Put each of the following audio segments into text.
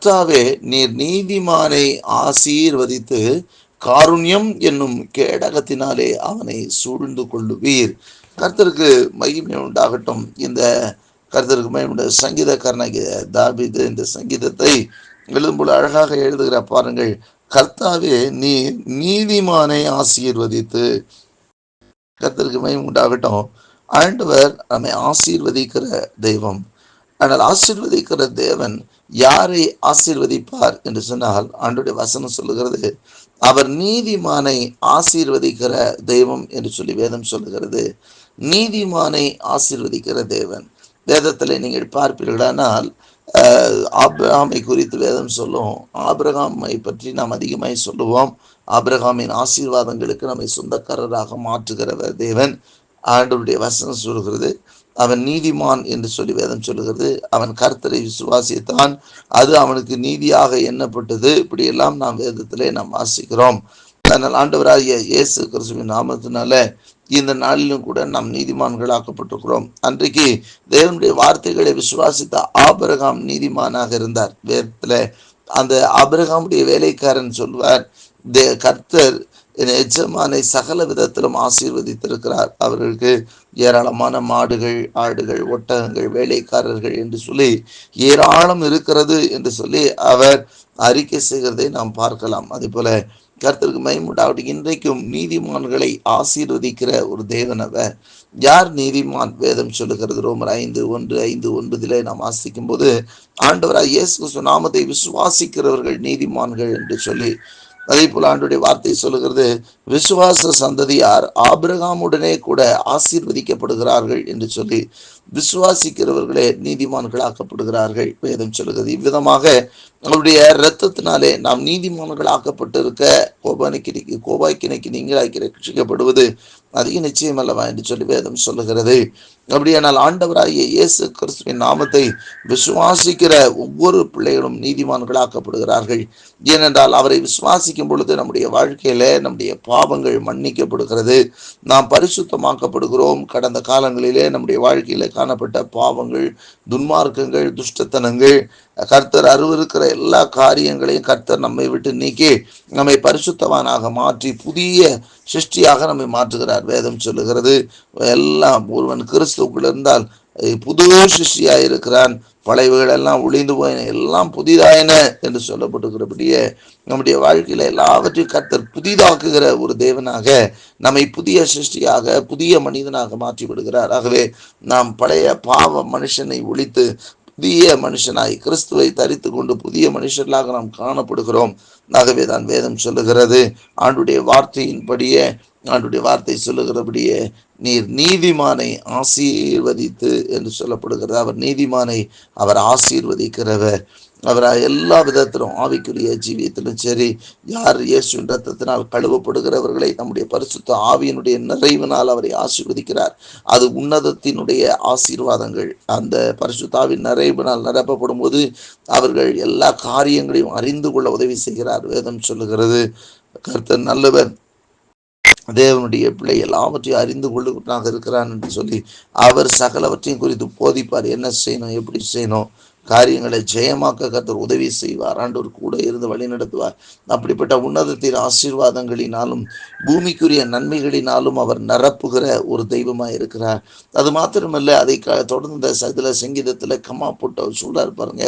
கர்த்தாவே நீர் நீதிமானை ஆசீர்வதித்து காருண்யம் என்னும் கேடகத்தினாலே அவனை சூழ்ந்து கொள்ளுவீர். கர்த்தருக்கு மகிமை உண்டாகட்டும். இந்த கர்த்தருக்கு மகிமை சங்கீத சங்கீதக்காரனாகிய தாபிது இந்த சங்கீதத்தை எழுதும்போது அழகாக எழுதுகிற பாருங்கள். கர்த்தாவே நீ நீதிமானை ஆசீர்வதித்து கர்த்தருக்கு மகிமை உண்டாகட்டும். ஆண்டவர் நம்மை ஆசீர்வதிக்கிற தெய்வம். ஆனால் ஆசீர்வதிக்கிற தேவன் யாரை ஆசீர்வதிப்பார் என்று சொன்னால் ஆண்டுடைய வசனம் சொல்லுகிறது அவர் நீதிமானை ஆசீர்வதிக்கிற தெய்வம் என்று சொல்லி வேதம் சொல்லுகிறது. நீதிமானை ஆசீர்வதிக்கிற தேவன். வேதத்தில் நீங்கள் பார்ப்பீர்களானால் ஆபிரகாமை குறித்து வேதம் சொல்லும் ஆபிரகாமை பற்றி நாம் அதிகமாய் சொல்லுவோம். ஆபிரகாமின் ஆசீர்வாதங்களுக்கு நம்மை சொந்தக்காரராக மாற்றுகிறவர் தேவன். ஆண்டவருடைய வசனம் சொல்கிறது அவன் நீதிமான் என்று சொல்லி வேதம் சொல்லுகிறது. அவன் கர்த்தரை விசுவாசித்தான். அது அவனுக்கு நீதியாக எண்ணப்பட்டது. இப்படியெல்லாம் நாம் வேதத்திலே நாம் வாசிக்கிறோம். அதனால் ஆண்டவராகிய இயேசு கிறிஸ்துவின் நாமத்தினால இந்த நாளிலும் கூட நாம் நீதிமான்களாக்கப்பட்டிருக்கிறோம். அன்றைக்கு தேவனுடைய வார்த்தைகளை விசுவாசித்த ஆபிரகாம் நீதிமானாக இருந்தார். வேதத்துல அந்த ஆபிரகாமுடைய வேலைக்காரன் சொல்வார் தே கர்த்தர் என் எஜமானை சகல விதத்திலும் ஆசீர்வதித்திருக்கிறார். அவர்களுக்கு ஏராளமான மாடுகள் ஆடுகள் ஒட்டகங்கள் வேலைக்காரர்கள் என்று சொல்லி ஏராளம் இருக்கிறது என்று சொல்லி அவர் அறிக்கை செய்கிறதை நாம் பார்க்கலாம். அதே போல கர்த்தருக்கு மயமுண்டாவட்டும் இன்றைக்கும் நீதிமான்களை ஆசீர்வதிக்கிற ஒரு தேவன் அவர். யார் நீதிமான் வேதம் சொல்லுகிறது? ரோமர் ஐந்து ஒன்று ஐந்து ஒன்பதிலே நாம் வாசிக்கும் போது ஆண்டவராக இயேசு நாமத்தை விசுவாசிக்கிறவர்கள் நீதிமான்கள் என்று சொல்லி அதே போல ஆண்டுடைய வார்த்தை சொல்லுகிறது விசுவாச சந்ததியார் ஆபிரகாமுடனே கூட ஆசீர்வதிக்கப்படுகிறார்கள் என்று சொல்லி விசுவாசிக்கிறவர்களே நீதிமான்களாக்கப்படுகிறார்கள். வேதம் சொல்லுகிறது. இவ்விதமாக அவருடைய இரத்தத்தினாலே நாம் நீதிமான்களாக்கப்பட்டிருக்க கோபானிக்கு கோபாக்கினைக்கு நீங்களாக்கி ரட்சிக்கப்படுவது அதிக நிச்சயம் அல்லவா என்று சொல்லி வேதம் சொல்லுகிறது. அப்படியானால் ஆண்டவராகிய இயேசு கிறிஸ்துவின் நாமத்தை விசுவாசிக்கிற ஒவ்வொரு பிள்ளைகளும் நீதிமான்களாக்கப்படுகிறார்கள். ஏனென்றால் அவரை விசுவாசிக்கும் பொழுது நம்முடைய வாழ்க்கையில நம்முடைய பாவங்கள் மன்னிக்கப்படுகிறது. நாம் பரிசுத்தமாக்கப்படுகிறோம். கடந்த காலங்களிலே நம்முடைய வாழ்க்கையில காணப்பட்ட பாவங்கள் துன்மார்க்கங்கள் துஷ்டத்தனங்கள் கர்த்தர் அருவருக்கிற எல்லா காரியங்களையும் கர்த்தர் நம்மை விட்டு நீக்கி நம்மை பரிசுத்தவானாக மாற்றி புதிய சிருஷ்டியாக நம்மை மாற்றுகிறார். வேதம் சொல்லுகிறது எல்லாம் ஒருவன் கிறிஸ்துக்குள் இருந்தால் புது சிருஷ்டியாக இருக்கிறான். பழையவைகள் எல்லாம் ஒளிந்து போயின எல்லாம் புதிதாயின என்று சொல்லப்பட்டிருக்கிறபடியே நம்முடைய வாழ்க்கையில எல்லாவற்றையும் கர்த்தர் புதிதாக்குகிற ஒரு தேவனாக நம்மை புதிய சிருஷ்டியாக புதிய மனிதனாக மாற்றி விடுகிறார் ஆகவே நாம் பழைய பாவ மனுஷனை ஒழித்து புதிய மனுஷனாய் கிறிஸ்துவை தரித்து கொண்டு புதிய மனுஷர்களாக நாம் காணப்படுகிறோம். ஆகவே தான் வேதம் சொல்லுகிறது. ஆண்டுடைய வார்த்தையின்படியே ஆண்டுடைய வார்த்தை சொல்லுகிறபடியே நீர் நீதிமானை ஆசீர்வதித்து என்று சொல்லப்படுகிறது. அவர் நீதிமானை அவர் ஆசீர்வதிக்கிறவர். அவர் எல்லா விதத்திலும் ஆவிக்குரிய ஜீவியத்திலும் சரி யார் இயேசுவின் ரத்தத்தினால் கழுவப்படுகிறவர்களை நம்முடைய பரிசுத்த ஆவியினுடைய நிறைவினால் அவரை ஆசீர்வதிக்கிறார். அது உன்னதத்தினுடைய ஆசீர்வாதங்கள். அந்த பரிசுத்தாவின் நிறைவினால் நிரப்பப்படும் போது அவர்கள் எல்லா காரியங்களையும் அறிந்து கொள்ள உதவி செய்கிறார். வேதம் சொல்லுகிறது கர்த்தர் நல்லவர். தேவனுடைய பிள்ளை எல்லாவற்றையும் அறிந்து கொள்ளுவதாக இருக்கிறான் என்று சொல்லி அவர் சகலவற்றையும் குறித்து போதிப்பார். என்ன செய்யணும்? எப்படி செய்யணும்? காரியங்களை ஜெயமாக்க கர்த்தர் உதவி செய்வார். ஆண்டவர் கூட இருந்து வழி நடத்துவார். அப்படிப்பட்ட உன்னதத்தின் ஆசீர்வாதங்களினாலும் பூமிக்குரிய நன்மைகளினாலும் அவர் நிரப்புகிற ஒரு தெய்வமாக இருக்கிறார். அது மாத்திரமல்ல அதை தொடர்ந்த சதில சங்கீதத்தில் கம்மா போட்டு அவர் சொல்றாரு பாருங்க.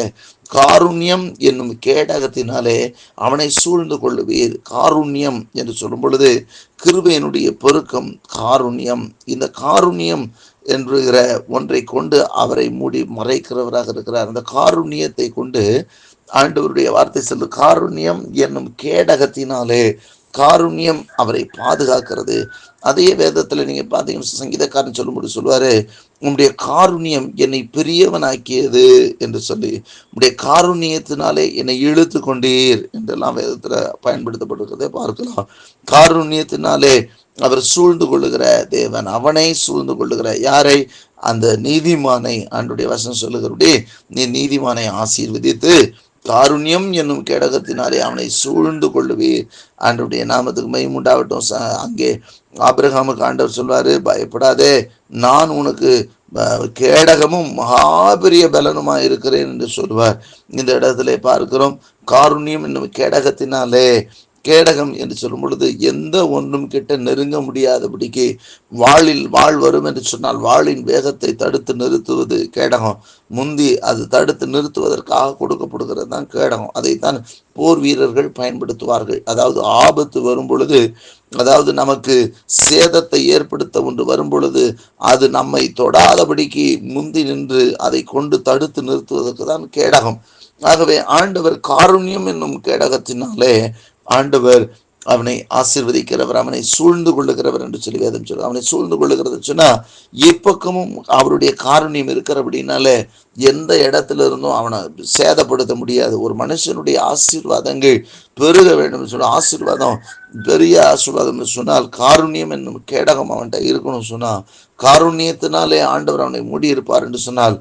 காருண்யம் என்னும் கேடகத்தினாலே அவனை சூழ்ந்து கொள்ளுவீர். காருண்யம் என்று சொல்லும் பொழுது கிருபையனுடைய பெருக்கம் காருண்யம். இந்த காருண்யம் என்கிற ஒன்றை கொண்டு அவரை மூடி மறைக்கிறவராக இருக்கிறார். அந்த காருண்யத்தை கொண்டு ஆண்டவருடைய வார்த்தை சொல்லு காருண்யம் என்னும் கேடகத்தினாலே காருண்யம் அவரை பாதுகாக்கிறது. அதே வேதத்தில் நீங்கள் பார்த்தீங்கன்னா சங்கீதக்காரன் சொல்லும்போது சொல்லுவார் உன்னுடைய காருண்யம் என்னை பெரியவனாக்கியது என்று சொல்லி உம்முடைய காருண்யத்தினாலே என்னை இழுத்து கொண்டீர் என்றெல்லாம் வேதத்தில் பயன்படுத்தப்பட்டிருக்கிறதை பார்க்கலாம். காருண்யத்தினாலே அவர் சூழ்ந்து கொள்ளுகிற தேவன் அவனை சூழ்ந்து கொள்ளுகிற யாரை? அந்த நீதிமானை ஆண்டுடைய வசனம் சொல்லுகிறபடி நீ நீதிமானை ஆசீர்வதித்து காருண்யம் என்னும் கேடகத்தினாலே அவனை சூழ்ந்து கொள்ளுவீர். ஆண்டவருடைய நாமத்துக்கு மைமுண்டாகட்டும் ச- அங்கே ஆபிரகாமுக்கு ஆண்டவர் சொல்வாரு பயப்படாதே நான் உனக்கு கேடகமும் மகா பெரிய பலனுமா இருக்கிறேன் என்று சொல்வார். இந்த இடத்துல பார்க்கிறோம் காருண்யம் என்னும் கேடகத்தினாலே கேடகம் என்று சொல்லும் பொழுது எந்த ஒன்றும் கிட்ட நெருங்க முடியாதபடிக்கு வாளில் வாழ் வரும் என்று சொன்னால் வாளின் வேகத்தை தடுத்து நிறுத்துவது கேடகம். முந்தி அது தடுத்து நிறுத்துவதற்காக கொடுக்கப்படுகிறது தான் கேடகம். அதைத்தான் போர் வீரர்கள் பயன்படுத்துவார்கள். அதாவது ஆபத்து வரும் பொழுது அதாவது நமக்கு சேதத்தை ஏற்படுத்த ஒன்று வரும் பொழுது அது நம்மை தொடாதபடிக்கு முந்தி நின்று அதை கொண்டு தடுத்து நிறுத்துவதற்கு தான் கேடகம். ஆகவே ஆண்டவர் காருண்யம் என்னும் கேடகத்தினாலே ஆண்டவர் அவனை ஆசிர்வதிக்கிறவர் அவனை சூழ்ந்து கொள்ளுகிறவர் என்று சொல்லி வேதம் சொல்லுவார் அவனை சூழ்ந்து கொள்ளுகிறது சொன்னா எப்பக்கமும் அவருடைய காரணியம் இருக்கிற இருக்கிறபடினால எந்த இடத்துல இருந்தும் அவனை சேதப்படுத்த முடியாது. ஒரு மனுஷனுடைய ஆசீர்வாதங்கள் பெருக வேண்டும் சொன்னால் ஆசீர்வாதம் பெரிய ஆசீர்வாதம் என்று சொன்னால் காருண்யம் என்னும் கேடகம் அவன்கிட்ட இருக்கணும் சொன்னால் காருண்யத்தினாலே ஆண்டவர் அவனை மூடியிருப்பார் என்று சொன்னால்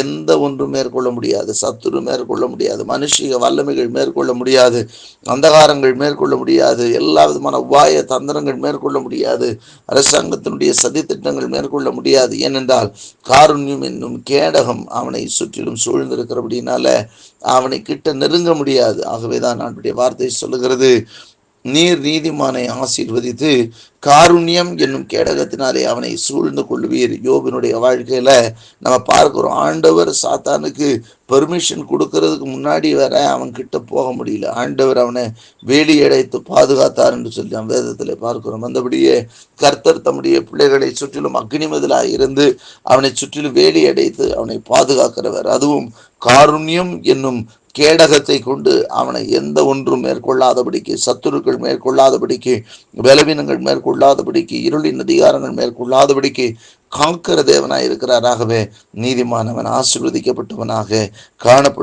எந்த ஒன்றும் மேற்கொள்ள முடியாது. சத்துரு மேற்கொள்ள முடியாது. மனுஷிக வல்லமைகள் மேற்கொள்ள முடியாது. அந்தகாரங்கள் மேற்கொள்ள முடியாது. எல்லா விதமான உபாய தந்திரங்கள் மேற்கொள்ள முடியாது. அரசாங்கத்தினுடைய சதித்திட்டங்கள் மேற்கொள்ள முடியாது. ஏனென்றால் காருண்யம் என்னும் கேடகம் அவனை சுற்றிலும் சூழ்ந்திருக்கிறபடினால அவனை கிட்ட நெருங்க முடியாது. ஆகவேதான் ஆண்டுடைய வார்த்தை சொல்லுகிறது. நீர் நீதிமானை ஆசீர்வதித்து காருண்யம் என்னும் கேடகத்தினாலே அவனை சூழ்ந்து கொள்வீர். யோபினுடைய வாழ்க்கையில நம்ம பார்க்கிறோம் ஆண்டவர் சாத்தானுக்கு பெர்மிஷன் கொடுக்கறதுக்கு முன்னாடி வர அவன் கிட்ட போக முடியல. ஆண்டவர் அவனை வேலி அடைத்து பாதுகாத்தார் என்று சொல்லி நாம் வேதத்திலே பார்க்கிறோம். அந்தபடியே கர்த்தர் தம்முடைய பிள்ளைகளை சுற்றிலும் அக்னிமதிலாக இருந்து அவனை சுற்றிலும் வேலி அடைத்து அவனை பாதுகாக்கிறவர். அதுவும் காருண்யம் என்னும் கேடகத்தை கொண்டு அவனை எந்த ஒன்றும் மேற்கொள்ளாதபடிக்கு சத்துருக்கள் மேற்கொள்ளாதபடிக்கு பலவீனங்கள் மேற்கொள்ளாதபடிக்கு இருளின் அதிகாரங்கள் மேற்கொள்ளாதபடிக்கு காக்கிற தேவனாய் இருக்கிறாராகவே நீதிமானவன் ஆசீர்வதிக்கப்பட்டவனாக காணப்படும்.